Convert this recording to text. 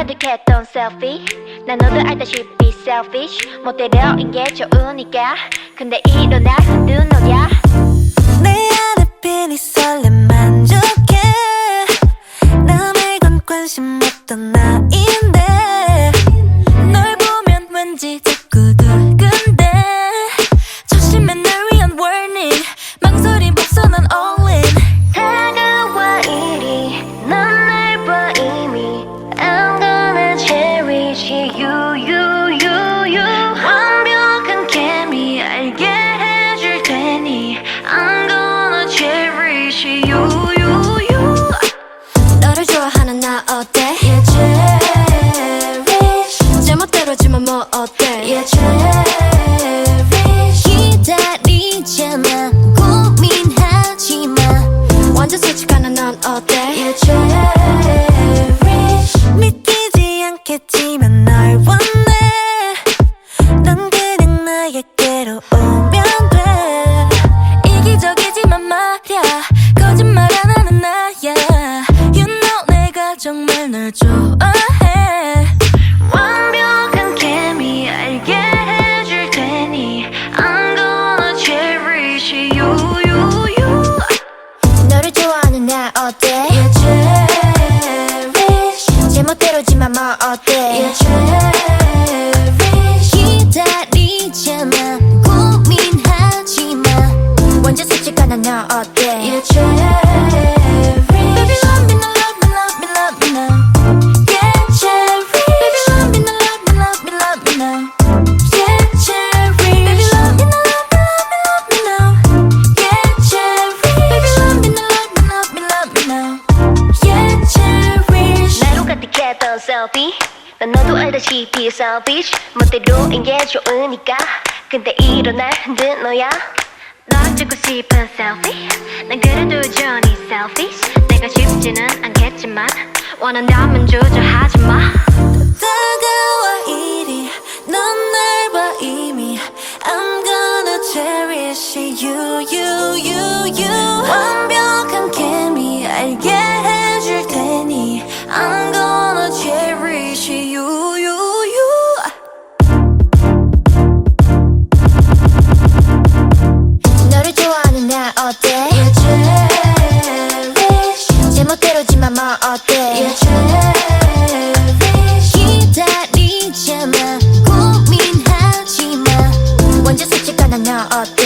가득했던 selfie. 난 너도 알다시피 selfish. 못 데려인 게 좋으니까. 근데 일어날 눈 너야 다시 you you you 너를 좋아하는 나 어때 Yeah cherish 제멋대로지만 뭐 어때 Yeah cherish 기다리잖아 어때 You're trash selfie. 난 너도 알다시피 selfish 멋대로인 게 좋으니까 근데 일어날 흔든 너야 널 찍고 싶은 selfie. 난 그래도 여전히 selfish 내가 쉽지는 않겠지만 원한다면 주저하지 마 하지만 기다리지 마. 고민하지 마. 완전 솔직한 너 어때?